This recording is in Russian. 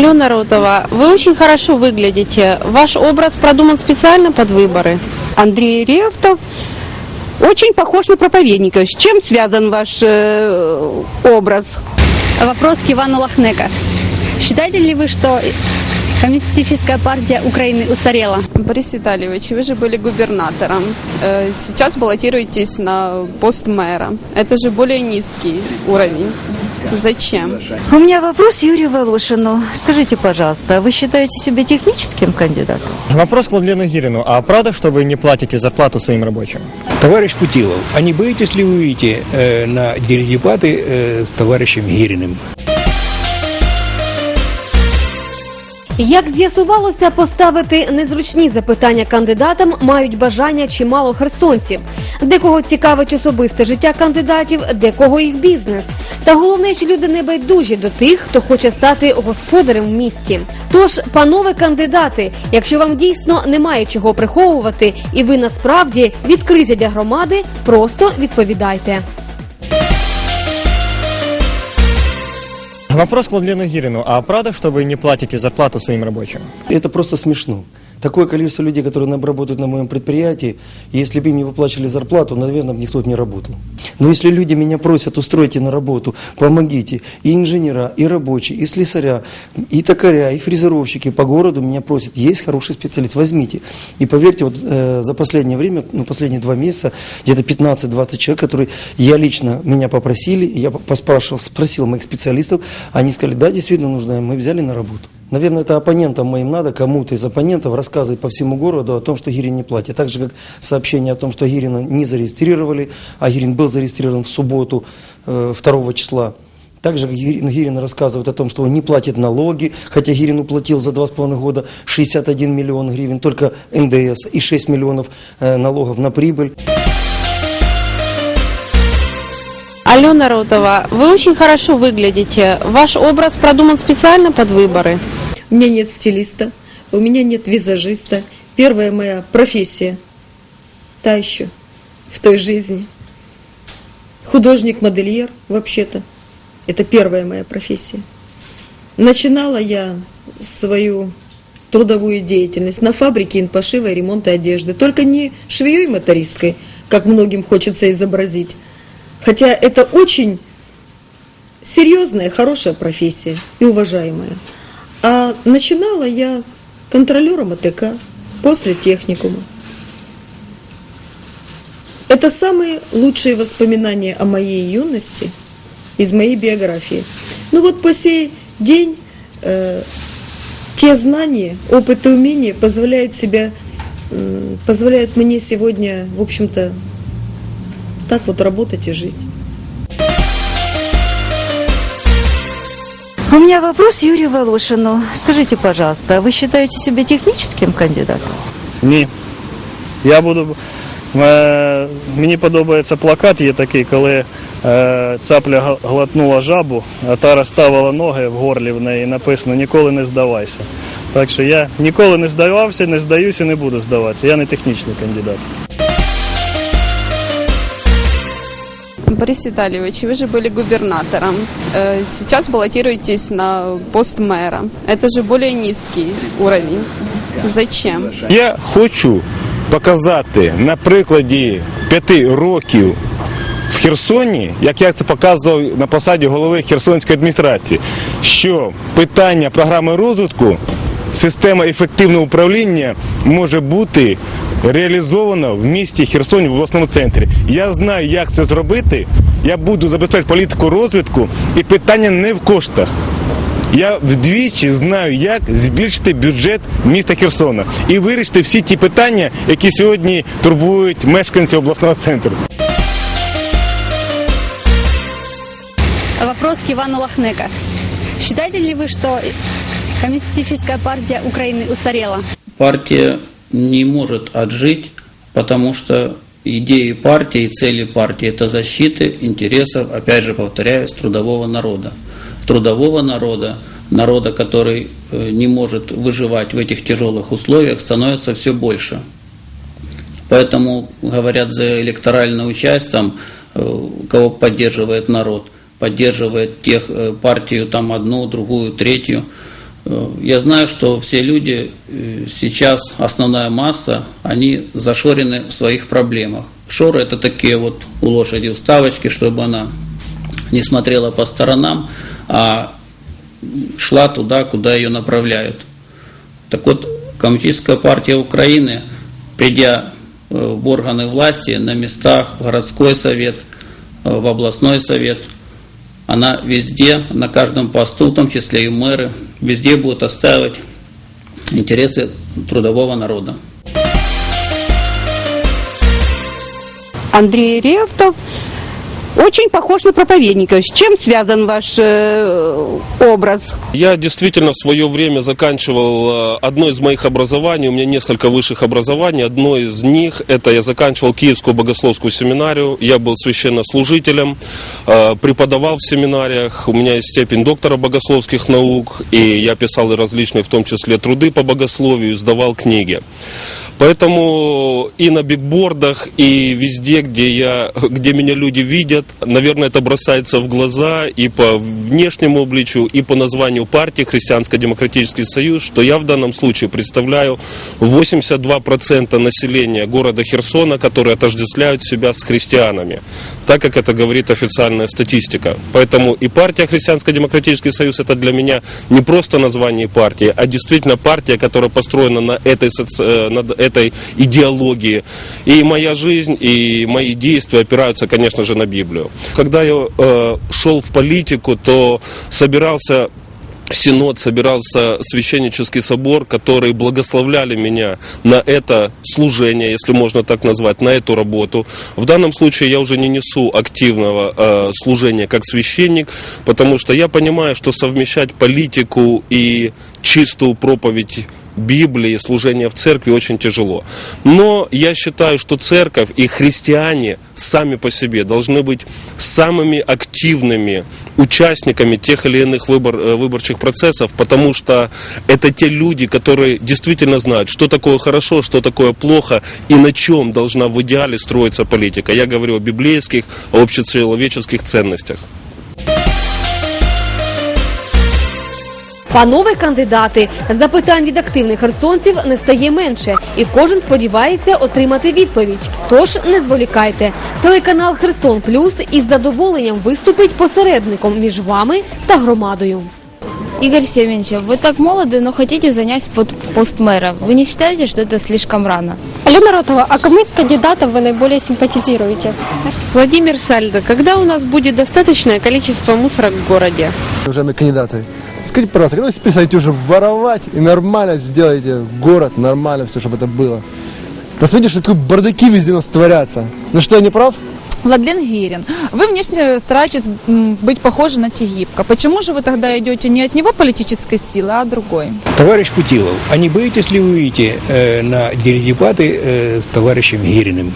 Алена Ротова, вы очень хорошо выглядите. Ваш образ продуман специально под выборы. Андрей Реутов очень похож на проповедника. С чем связан ваш э, образ? Вопрос к Ивану Лохнека. Считаете ли вы, что коммунистическая партия Украины устарела? Борис Витальевич, вы же были губернатором. Э, Сейчас баллотируетесь на пост мэра. Это же более низкий уровень. Зачем? У меня вопрос Юрию Волошину. Скажите, пожалуйста, вы считаете себя техническим кандидатом? Вопрос к Владлену Гирину. А правда, что вы не платите зарплату своим рабочим? Товарищ Путилов, а не боитесь ли вы выйти э, на дебаты э, с товарищем Гириным? Як з'ясувалося, поставити незручні запитання кандидатам мають бажання чимало херсонців. Декого цікавить особисте життя кандидатів, декого їх бізнес. Та головне, що люди не байдужі до тих, хто хоче стати господарем в місті. Тож, панове кандидати, якщо вам дійсно немає чого приховувати, і ви насправді відкриті для громади, просто відповідайте. Вопрос к Владлену Гирину. А правда, что вы не платите зарплату своим рабочим? Это просто смешно. Такое количество людей, которые работают на моем предприятии, если бы им не выплачивали зарплату, наверное, бы никто бы не работал. Но если люди меня просят, устройте на работу, помогите, и инженера, и рабочие, и слесаря, и токаря, и фрезеровщики по городу меня просят, есть хороший специалист, возьмите. И поверьте, вот э, за последнее время, ну, последние два месяца, где-то 15-20 человек, которые я лично, меня попросили, я поспрашивал, спросил моих специалистов, они сказали, да, действительно нужно, мы взяли на работу. Наверное, это оппонентам моим надо, кому-то из оппонентов рассказывать по всему городу о том, что Гирин не платит. Так же, как сообщение о том, что Гирина не зарегистрировали, а Гирин был зарегистрирован в субботу э, 2 числа. Также Гирин, рассказывает о том, что он не платит налоги, хотя Гирин уплатил за два с половиной года 61 миллион гривен, только НДС, и 6 миллионов э, налогов на прибыль. Алена Ротова, вы очень хорошо выглядите. Ваш образ продуман специально под выборы. У меня нет стилиста, у меня нет визажиста. Первая моя профессия, та еще, в той жизни. Художник-модельер, вообще-то. Это первая моя профессия. Начинала я свою трудовую деятельность на фабрике инпошива и ремонта одежды. Только не швеей мотористкой, как многим хочется изобразить. Хотя это очень серьезная, хорошая профессия и уважаемая. А начинала я контролером АТК после техникума. Это самые лучшие воспоминания о моей юности из моей биографии. Ну вот по сей день э, те знания, опыт и умения позволяют себя, м, позволяют мне сегодня, в общем-то, так вот работать и жить. У меня вопрос Юрию Волошину. Скажите, пожалуйста, вы считаете себя техническим кандидатом? Ні. Я буду. Е, мені подобається плакат, є такий, коли е, цапля га- глотнула жабу, а та розставила ноги в горлі в неї і написано Ніколи не здавайся. Так що я ніколи не здавався, не здаюся і не буду здаватися. Я не технічний кандидат. Борис Витальевич, вы же были губернатором. Э, Сейчас баллотируетесь на пост мэра. Это же более низкий уровень. Зачем? Я хочу показати на прикладі п'яти років в Херсоні, як я це показував на посаді голови Херсонської адміністрації, що питання програми розвитку, система ефективного управління може бути реалізовано в місті Херсоні в обласному центрі. Я знаю, як це зробити. Я буду забезпечити політику розвитку, і питання не в коштах. Я вдвічі знаю, як збільшити бюджет міста Херсона і вирішити всі ті питання, які сьогодні турбують мешканців обласного центру. Вопрос к Ивану Лохнека. Считаете ли вы, что коммунистическая партия Украины устарела? партия не может отжить, потому что идеи партии и цели партии – это защита интересов, опять же повторяюсь, трудового народа. Трудового народа, народа, который э, не может выживать в этих тяжелых условиях, становится все больше. Поэтому, говорят, за электоральный участие, там, э, кого поддерживает народ, поддерживает тех э, партию, там одну, другую, третью. Э, Я знаю, что все люди э, сейчас, основная масса, они зашорены в своих проблемах. Шоры это такие вот у лошади вставочки, чтобы она не смотрела по сторонам, а шла туда, куда ее направляют. Так вот, Коммунистическая партия Украины, придя э, в органы власти на местах, в городской совет, в областной совет, она везде, на каждом посту, в том числе и мэры, везде будет отстаивать интересы трудового народа. Андрей Ревтов очень похож на проповедника. С чем связан ваш э, образ? Я действительно в свое время заканчивал э, одно из моих образований, у меня несколько высших образований, одно из них это я заканчивал Киевскую богословскую семинарию, я был священнослужителем, э, преподавал в семинариях, у меня есть степень доктора богословских наук, и я писал и различные, в том числе труды по богословию, издавал книги. Поэтому и на бигбордах, и везде, где, я, где меня люди видят, наверное, это бросается в глаза и по внешнему обличию, и по названию партии Христианско-демократический союз, что я в данном случае представляю 82% населения города Херсона, которые отождествляют себя с христианами, так как это говорит официальная статистика. Поэтому и партия Христианско-демократический союз это для меня не просто название партии, а действительно партия, которая построена на этой, соци- э, на этой идеологии. И моя жизнь, и мои действия опираются, конечно же, на Библию. Когда я э, шел в политику, то собирался Синод собирался священнический собор, которые благословляли меня на это служение, если можно так назвать, на эту работу. В данном случае я уже не несу активного э, служения как священник, потому что я понимаю, что совмещать политику и чистую проповедь Библии, служение в церкви очень тяжело. Но я считаю, что церковь и христиане сами по себе должны быть самыми активными участниками тех или иных выбор, э, выборчих процессов, потому что это те люди, которые действительно знают, что такое хорошо, что такое плохо и на чем должна в идеале строиться политика. Я говорю о библейских, о общечеловеческих ценностях. Панове кандидати, запитань від активних херсонців не стає менше, і кожен сподівається отримати відповідь. Тож не зволікайте. Телеканал Херсон Плюс із задоволенням виступить посередником між вами та громадою. Игорь Семенович, вы так молоды, но хотите занять под пост мэра. Вы не считаете, что это слишком рано? Алена Ротова, а кому из кандидатов вы наиболее симпатизируете? Владимир Сальдо, когда у нас будет достаточное количество мусора в городе? Уважаемые кандидаты, Скажите, пожалуйста, когда вы перестанете уже воровать и нормально сделаете город, нормально все, чтобы это было? Посмотрите, что какие бардаки везде у нас творятся. Ну что, я не прав? Владлен Гирин, вы внешне стараетесь быть похожи на Тегибко. Почему же вы тогда идете не от него политической силы, а от другой? Товарищ Путилов, а не боитесь ли вы выйти э, на делегаты э, с товарищем Гириным?